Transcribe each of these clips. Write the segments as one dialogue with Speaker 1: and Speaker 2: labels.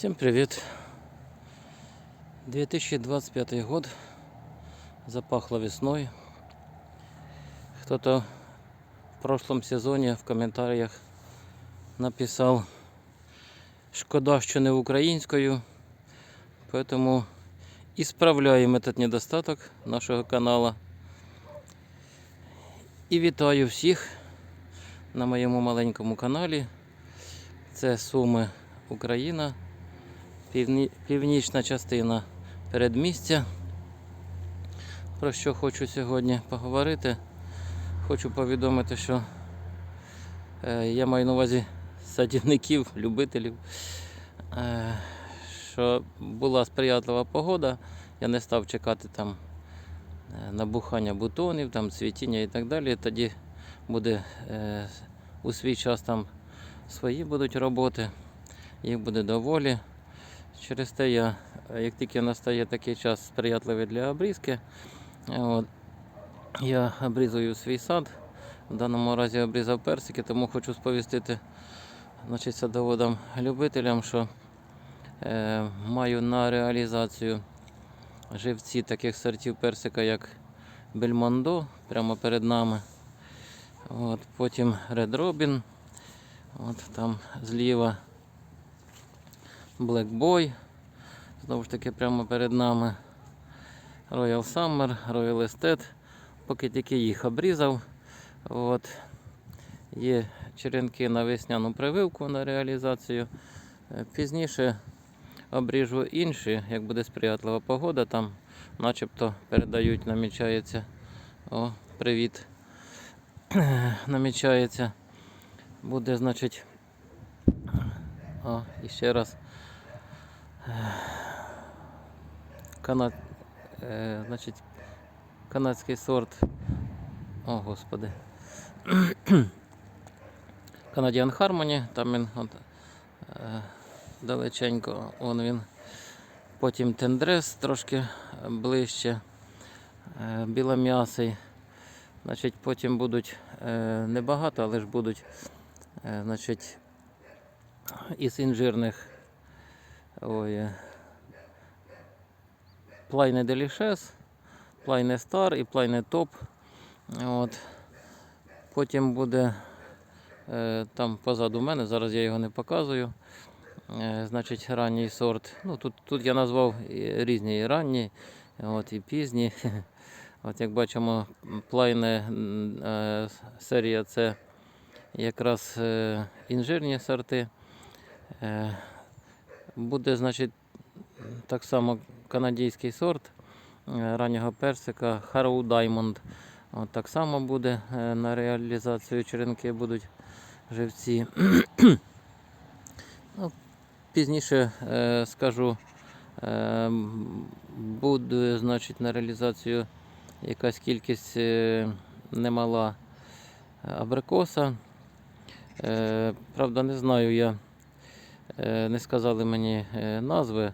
Speaker 1: Всем привет! 2025 год. Запахло весной. Кто-то в прошлом сезоне в комментариях написал Шкода, що не українською. Поэтому исправляем этот недостаток нашого канала. І вітаю всіх на моєму маленькому каналі. Це Суми Україна, півні- північна частина передмістя. Про що хочу сьогодні поговорити. Хочу повідомити, що е, я маю на увазі садівників, любителів, е, що була сприятлива погода. Я не став чекати там е, набухання бутонів, там цвітіння і так далі. Тоді буде у свій час там свої будуть роботи, їх буде доволі. Через те я, е, як тільки настає такий час сприятливий для обрізки, от, я обрізую свій сад. В даному разі обрізав персики, тому хочу сповістити значить, садоводам любителям, що е, маю на реалізацію живці таких сортів персика, як Бельмондо, прямо перед нами. От, потім Red Robin. От там зліва Black Boy. Знову ж таки, прямо перед нами Royal Summer, Royal Estate. Поки тільки їх обрізав. От. Є черенки на весняну прививку на реалізацію. Е, Пізніше обріжу інші, як буде сприятлива погода, там начебто передають, намічається. О, привіт. намічається. Буде, значить. О, і ще раз. Канад, е, значить, канадський сорт. О, господи. Canadian Harmony, там він от, е, далеченько, он він. Потім тендрес трошки ближче, е, білом'ясий. Значить, потім будуть е, небагато, але ж будуть е, значить, із інжирних ой, е, Плайне Делішес, Плайне Стар і Плайне Топ. От. Потім буде е, там позаду мене, зараз я його не показую. Е, значить, ранній сорт. Ну, тут, тут я назвав різні і ранні, от, і пізні. От як бачимо, плайне серія це якраз інжирні сорти. Буде, значить, так само канадський сорт е, раннього персика Harrow Diamond. От так само буде е, на реалізацію черенки будуть живці. ну, пізніше е, скажу, е, буде значить, на реалізацію якась кількість е, немала абрикоса. Е, правда, не знаю я, не сказали мені е, назви,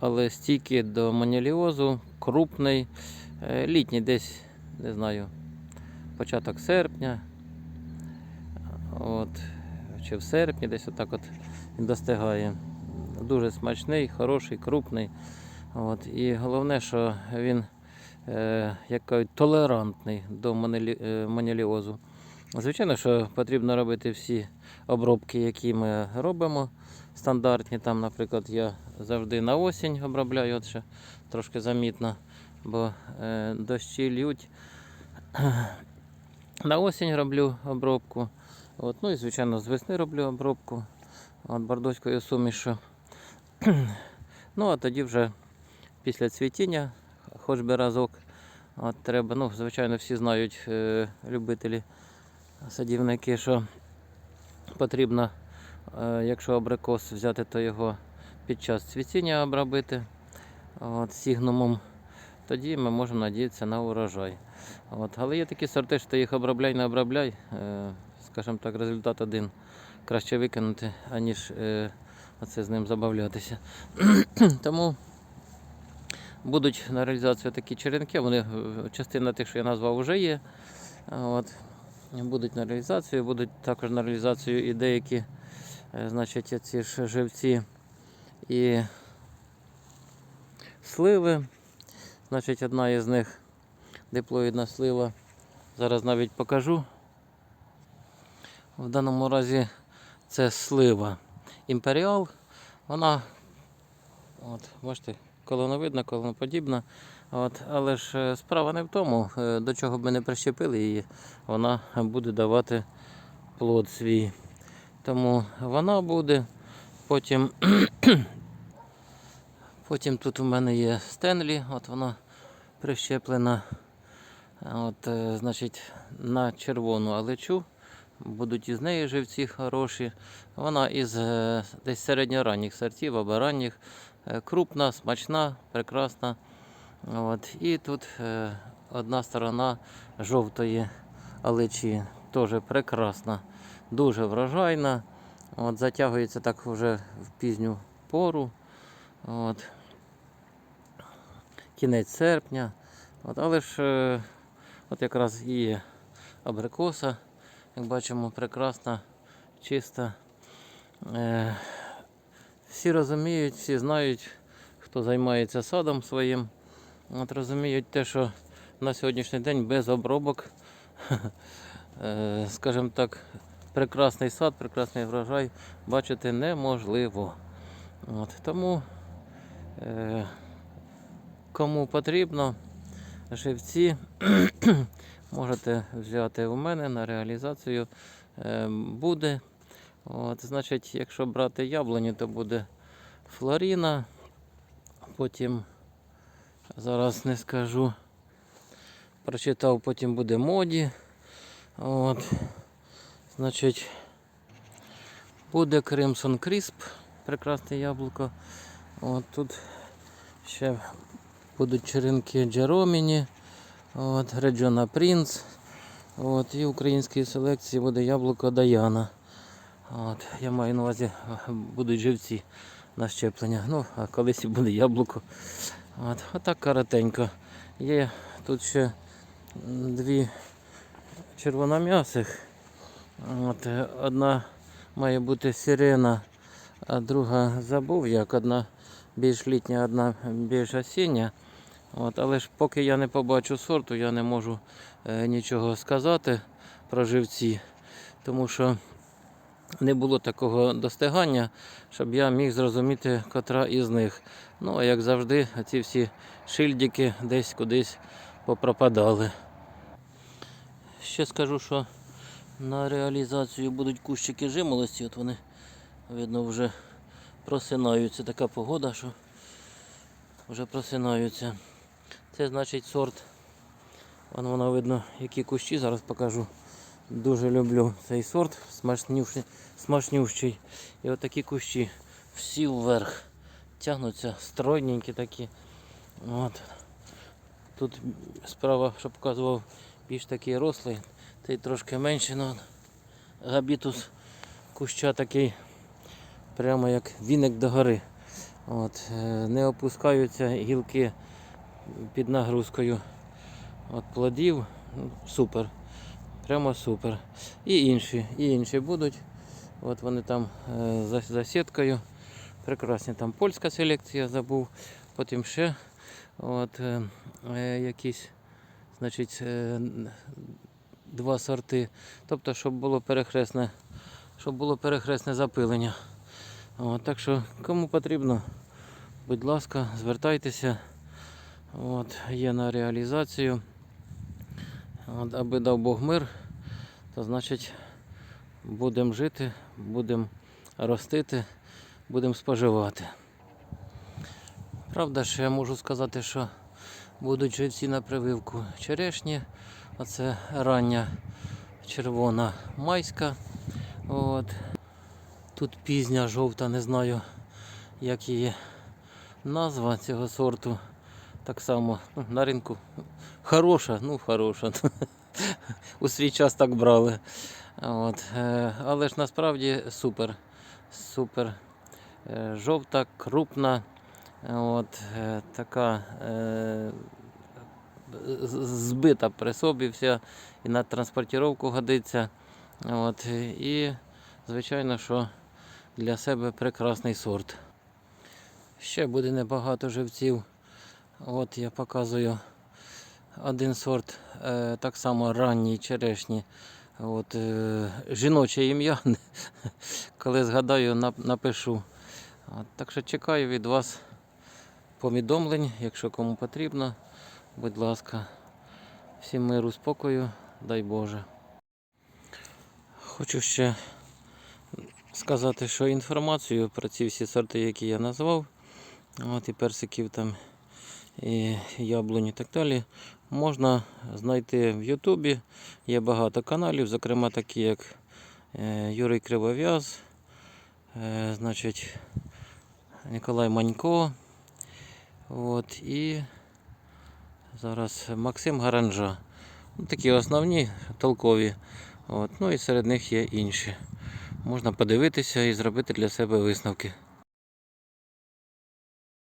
Speaker 1: але стійкий до маніліозу, крупний, е, літній десь, не знаю, початок серпня. От, чи в серпні десь отак от він достигає. Дуже смачний, хороший, крупний. От, і головне, що він е, як кажуть, толерантний до манілі, е, маніліозу. Звичайно, що потрібно робити всі обробки, які ми робимо. Стандартні. Там, наприклад, я завжди на осінь обробляю, от ще трошки замітно, бо е, дощі лють. На осінь роблю обробку. От, ну і звичайно з весни роблю обробку от, бордоською сумішю. ну а тоді вже після цвітіння, хоч би разок, от, треба, ну, звичайно, всі знають е, любителі садівники, що потрібно, якщо абрикос взяти, то його під час цвітіння обробити от, сігнумом. Тоді ми можемо надіятися на урожай. От. Але є такі сорти, що їх обробляй, не обробляй. Е, скажімо так, результат один. Краще викинути, аніж е, оце з ним забавлятися. Тому будуть на реалізацію такі черенки. Вони е, частина тих, що я назвав, вже є. От. Будуть на реалізацію, будуть також на реалізацію і деякі, е, значить, ці ж живці і сливи. Значить, одна із них диплоїдна слива. Зараз навіть покажу. В даному разі це слива імперіал. Вона, от, бачите, колоновидна, колоноподібна. От, але ж е, справа не в тому, е, до чого б ми не прищепили її, вона буде давати плод свій. Тому вона буде. Потім, потім тут у мене є Стенлі, от вона прищеплена. От, е, значить, на червону алечу. Будуть із неї живці хороші. Вона із е, десь середньоранніх сортів або ранніх. Е, Крупна, смачна, прекрасна. От. І тут одна сторона жовтої алечі. Теж прекрасна, дуже врожайна. От, затягується так вже в пізню пору. От. Кінець серпня. От, але ж е, от якраз і абрикоса, як бачимо, прекрасна, чиста. Е, всі розуміють, всі знають, хто займається садом своїм. От розуміють те, що на сьогоднішній день без обробок, е, скажімо так, прекрасний сад, прекрасний врожай бачити неможливо. От, тому е, кому потрібно, живці можете взяти у мене на реалізацію. Е, буде. От, значить, якщо брати яблуні, то буде Флоріна. Потім зараз не скажу. Прочитав, потім буде моді. От. Значить, буде Crimson Crisp, прекрасне яблуко. От тут ще будуть черенки Джероміні, от, Реджона Принц. От, і в українській селекції буде яблуко Даяна. От, я маю на увазі, будуть живці на щеплення. Ну, а колись і буде яблуко. От, отак коротенько. Є тут ще дві червоном'ясих. От, е, одна має бути сирена, а друга забув як. Одна більш літня, одна більш осіння. От, але ж поки я не побачу сорту, я не можу е, нічого сказати про живці, тому що не було такого достигання, щоб я міг зрозуміти, котра із них. Ну, а як завжди, ці всі шильдики десь кудись попропадали. Ще скажу, що на реалізацію будуть кущики жимолості. От вони, видно, вже просинаються. Така погода, що вже просинаються. Це значить сорт. Вон воно видно, які кущі, зараз покажу. Дуже люблю цей сорт, смачнющий. смачнющий. І от кущі всі вверх тягнуться, стройненькі такі. От. Тут справа, що показував, більш такий рослий, цей трошки менший, ну, габітус куща такий, прямо як віник до гори. От. е, Не опускаються гілки під нагрузкою от плодів. Ну, Супер. Прямо супер. І інші, і інші будуть. От вони там е, за, за сіткою. Прекрасні там польська селекція забув. Потім ще от, е, е, якісь значить, е, два сорти. Тобто, щоб було перехресне, щоб було перехресне запилення. От, так що, кому потрібно, будь ласка, звертайтеся. От, є на реалізацію. От, аби дав Бог мир, то значить будемо жити, будемо ростити, будемо споживати. Правда, ще я можу сказати, що будуть живці на прививку черешні. Оце рання червона майська. От. Тут пізня жовта, не знаю, як її назва цього сорту. Так само ну, на ринку хороша, ну хороша. У свій час так брали. От. е, Але ж насправді супер. Супер. Е, Жовта, крупна. От, е, така збита при собі вся і на транспортировку годиться. От, і, звичайно, що для себе прекрасний сорт. Ще буде небагато живців. От я показую один сорт, е, так само ранній черешні. От, е, жіноче ім'я. Коли згадаю, напишу. От, так що чекаю від вас повідомлень, якщо кому потрібно. Будь ласка, всім миру, спокою, дай Боже. Хочу ще сказати, що інформацію про ці всі сорти, які я назвав, от і персиків там, і яблунь і так далі, можна знайти в Ютубі. Є багато каналів, зокрема такі як е, Юрій Кривов'яз, е, значить, Ніколай Манько. От, і зараз Максим Гаранжа. Ну, Такі основні, толкові. От, ну і серед них є інші. Можна подивитися і зробити для себе висновки.